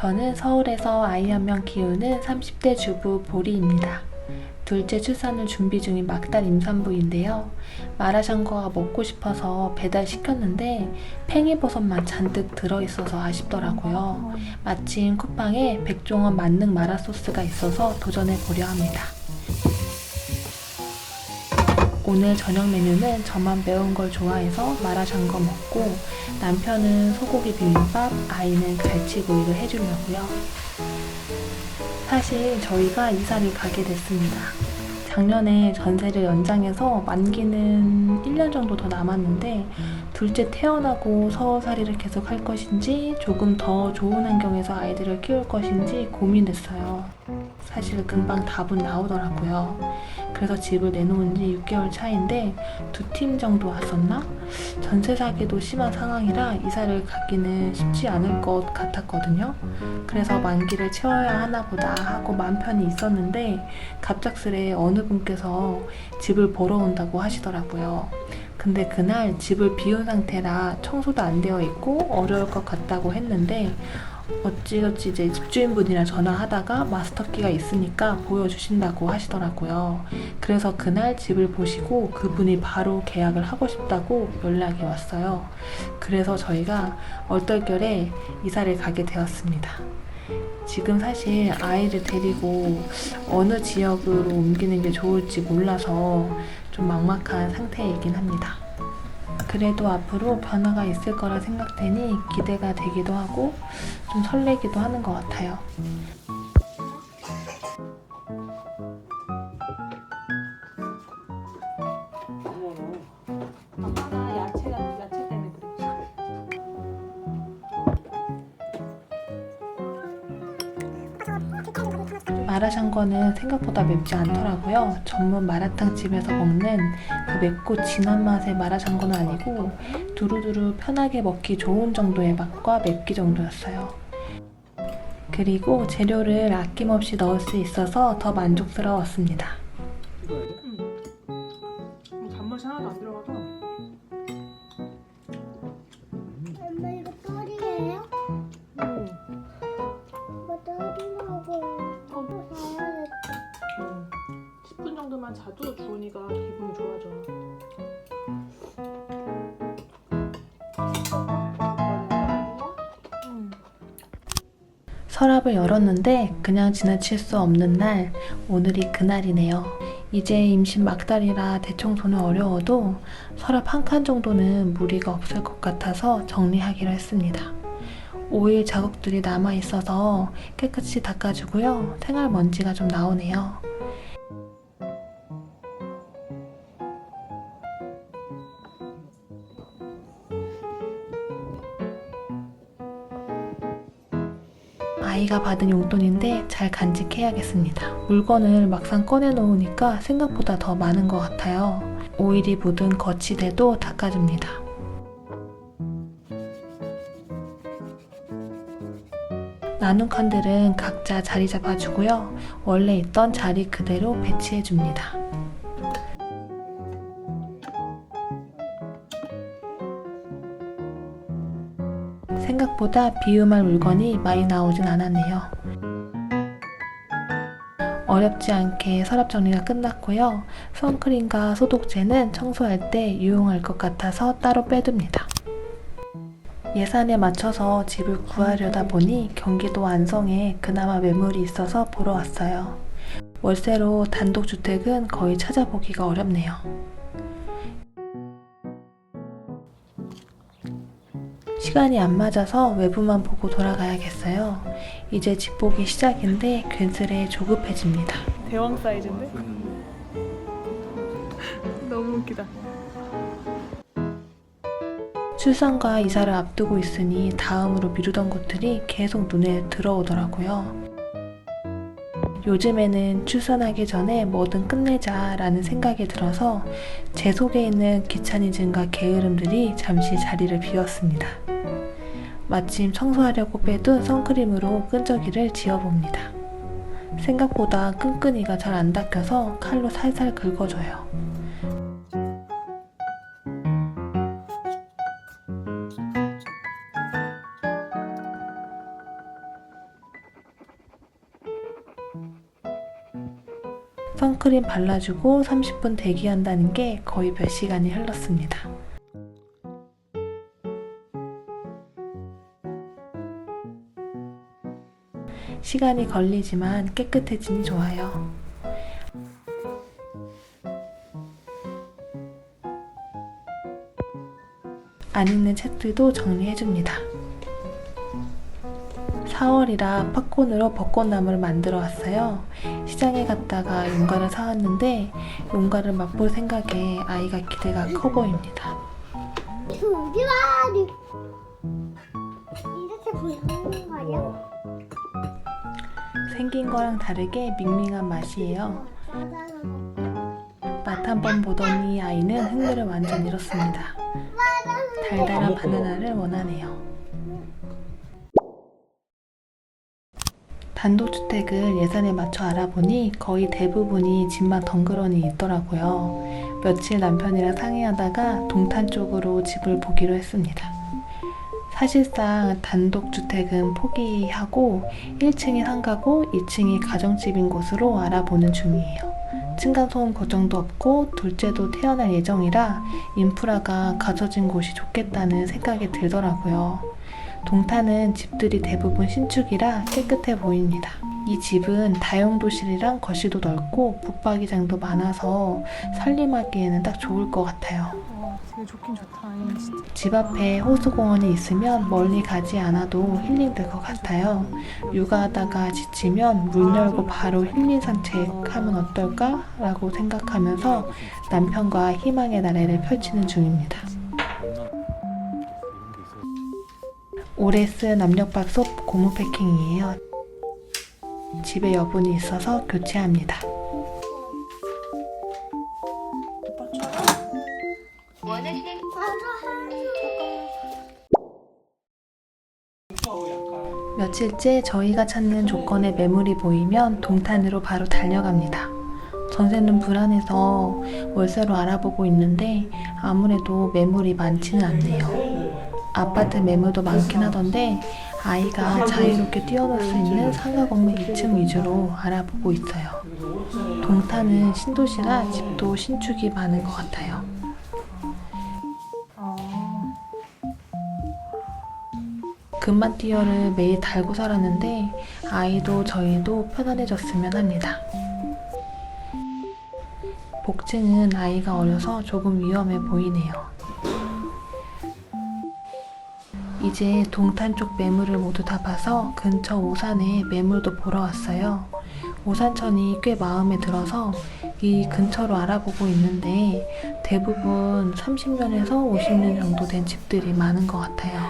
저는 서울에서 아이 한 명 키우는 30대 주부 보리입니다. 둘째 출산을 준비 중인 막달 임산부인데요. 마라샹궈가 먹고 싶어서 배달 시켰는데 팽이버섯만 잔뜩 들어있어서 아쉽더라고요. 마침 쿠팡에 백종원 만능 마라 소스가 있어서 도전해 보려 합니다. 오늘 저녁 메뉴는 저만 매운 걸 좋아해서 마라샹궈 먹고 남편은 소고기 비빔밥, 아이는 갈치구이를 해주려고요. 사실 저희가 이사를 가게 됐습니다. 작년에 전세를 연장해서 만기는 1년 정도 더 남았는데 둘째 태어나고 서울살이를 계속 할 것인지 조금 더 좋은 환경에서 아이들을 키울 것인지 고민됐어요. 사실 금방 답은 나오더라고요. 그래서 집을 내놓은 지 6개월 차인데 두 팀 정도 왔었나? 전세 사기도 심한 상황이라 이사를 가기는 쉽지 않을 것 같았거든요. 그래서 만기를 채워야 하나 보다 하고 맘 편히 있었는데 갑작스레 어느 분께서 집을 보러 온다고 하시더라고요. 근데 그날 집을 비운 상태라 청소도 안 되어 있고 어려울 것 같다고 했는데 어찌어찌 이제 집주인분이랑 전화하다가 마스터키가 있으니까 보여주신다고 하시더라고요. 그래서 그날 집을 보시고 그분이 바로 계약을 하고 싶다고 연락이 왔어요. 그래서 저희가 얼떨결에 이사를 가게 되었습니다. 지금 사실 아이를 데리고 어느 지역으로 옮기는 게 좋을지 몰라서 좀 막막한 상태이긴 합니다. 그래도 앞으로 변화가 있을 거라 생각되니 기대가 되기도 하고 좀 설레기도 하는 것 같아요. 마라샹궈는 생각보다 맵지 않더라고요. 전문 마라탕 집에서 먹는 그 맵고 진한 맛의 마라샹궈는 아니고 두루두루 편하게 먹기 좋은 정도의 맛과 맵기 정도였어요. 그리고 재료를 아낌없이 넣을 수 있어서 더 만족스러웠습니다. 응. 단맛이 하나도 안 들어가서. 서랍을 열었는데 그냥 지나칠 수 없는 날, 오늘이 그날이네요. 이제 임신 막달이라 대청소는 어려워도 서랍 한 칸 정도는 무리가 없을 것 같아서 정리하기로 했습니다. 오일 자국들이 남아 있어서 깨끗이 닦아주고요. 생활 먼지가 좀 나오네요. 받은 용돈인데 잘 간직해야겠습니다. 물건을 막상 꺼내놓으니까 생각보다 더 많은 것 같아요. 오일이 묻은 거치대도 닦아줍니다. 나눈 칸들은 각자 자리 잡아주고요. 원래 있던 자리 그대로 배치해줍니다. 생각보다 비움할 물건이 많이 나오진 않았네요. 어렵지 않게 서랍 정리가 끝났고요. 선크림과 소독제는 청소할 때 유용할 것 같아서 따로 빼둡니다. 예산에 맞춰서 집을 구하려다 보니 경기도 안성에 그나마 매물이 있어서 보러 왔어요. 월세로 단독주택은 거의 찾아보기가 어렵네요. 시간이 안 맞아서 외부만 보고 돌아가야겠어요. 이제 집 보기 시작인데 괜스레 조급해집니다. 대왕 사이즈인데? 너무 웃기다. 출산과 이사를 앞두고 있으니 다음으로 미루던 것들이 계속 눈에 들어오더라고요. 요즘에는 출산하기 전에 뭐든 끝내자라는 생각이 들어서 제 속에 있는 귀차니즘과 게으름들이 잠시 자리를 비웠습니다. 마침 청소하려고 빼둔 선크림으로 끈적이를 지워봅니다. 생각보다 끈끈이가 잘 안 닦여서 칼로 살살 긁어줘요. 선크림 발라주고 30분 대기한다는 게 거의 몇 시간이 흘렀습니다. 시간이 걸리지만 깨끗해지니 좋아요. 안 읽는 책들도 정리해줍니다. 4월이라 팝콘으로 벚꽃나무를 만들어 왔어요. 시장에 갔다가 용가를 사왔는데 용가를 맛볼 생각에 아이가 기대가 커 보입니다. 두 마리. 이렇게 보이는 거야? 생긴 거랑 다르게 밍밍한 맛이에요. 맛 한번 보더니 아이는 흥미를 완전 잃었습니다. 달달한 바나나를 원하네요. 단독주택을 예산에 맞춰 알아보니 거의 대부분이 집만 덩그러니 있더라고요. 며칠 남편이랑 상의하다가 동탄 쪽으로 집을 보기로 했습니다. 사실상 단독주택은 포기하고 1층이 상가고 2층이 가정집인 곳으로 알아보는 중이에요. 층간소음 걱정도 없고 둘째도 태어날 예정이라 인프라가 갖춰진 곳이 좋겠다는 생각이 들더라고요. 동탄은 집들이 대부분 신축이라 깨끗해 보입니다. 이 집은 다용도실이랑 거실도 넓고 붙박이장도 많아서 살림하기에는 딱 좋을 것 같아요. 와 되게 좋긴 좋다 진짜 집 앞에 호수공원이 있으면 멀리 가지 않아도 힐링될 것 같아요. 육아하다가 지치면 문 열고 바로 힐링 산책하면 어떨까? 라고 생각하면서 남편과 희망의 나래를 펼치는 중입니다. 올해 쓴 압력밥솥 고무 패킹이에요. 집에 여분이 있어서 교체합니다. 며칠째 저희가 찾는 조건의 매물이 보이면 동탄으로 바로 달려갑니다. 전세는 불안해서 월세로 알아보고 있는데 아무래도 매물이 많지는 않네요. 아파트 매물도 많긴 하던데 아이가 자유롭게 뛰어놀 수 있는 상가 건물 2층 위주로 알아보고 있어요. 동탄은 신도시라 집도 신축이 많은 것 같아요. 금만띠어를 매일 달고 살았는데 아이도 저희도 편안해졌으면 합니다. 복층은 아이가 어려서 조금 위험해 보이네요. 이제 동탄 쪽 매물을 모두 다 봐서 근처 오산에 매물도 보러 왔어요. 오산천이 꽤 마음에 들어서 이 근처로 알아보고 있는데 대부분 30년에서 50년 정도 된 집들이 많은 것 같아요.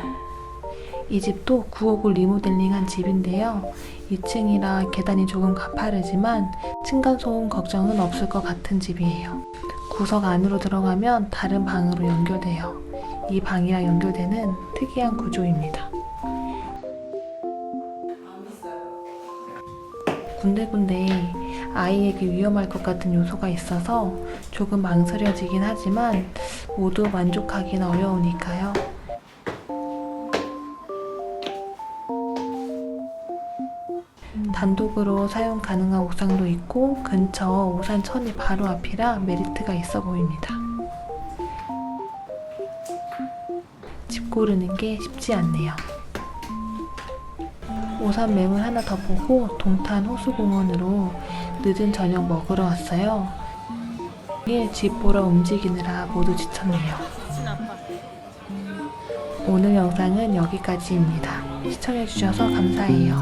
이 집도 9억을 리모델링한 집인데요. 2층이라 계단이 조금 가파르지만 층간소음 걱정은 없을 것 같은 집이에요. 구석 안으로 들어가면 다른 방으로 연결돼요. 이 방이랑 연결되는 특이한 구조입니다. 군데군데 아이에게 위험할 것 같은 요소가 있어서 조금 망설여지긴 하지만 모두 만족하기는 어려우니까요. 단독으로 사용 가능한 옥상도 있고 근처 오산천이 바로 앞이라 메리트가 있어 보입니다. 고르는 게 쉽지 않네요. 오산 매물 하나 더 보고 동탄 호수공원으로 늦은 저녁 먹으러 왔어요. 오늘 집 보러 움직이느라 모두 지쳤네요. 오늘 영상은 여기까지입니다. 시청해주셔서 감사해요.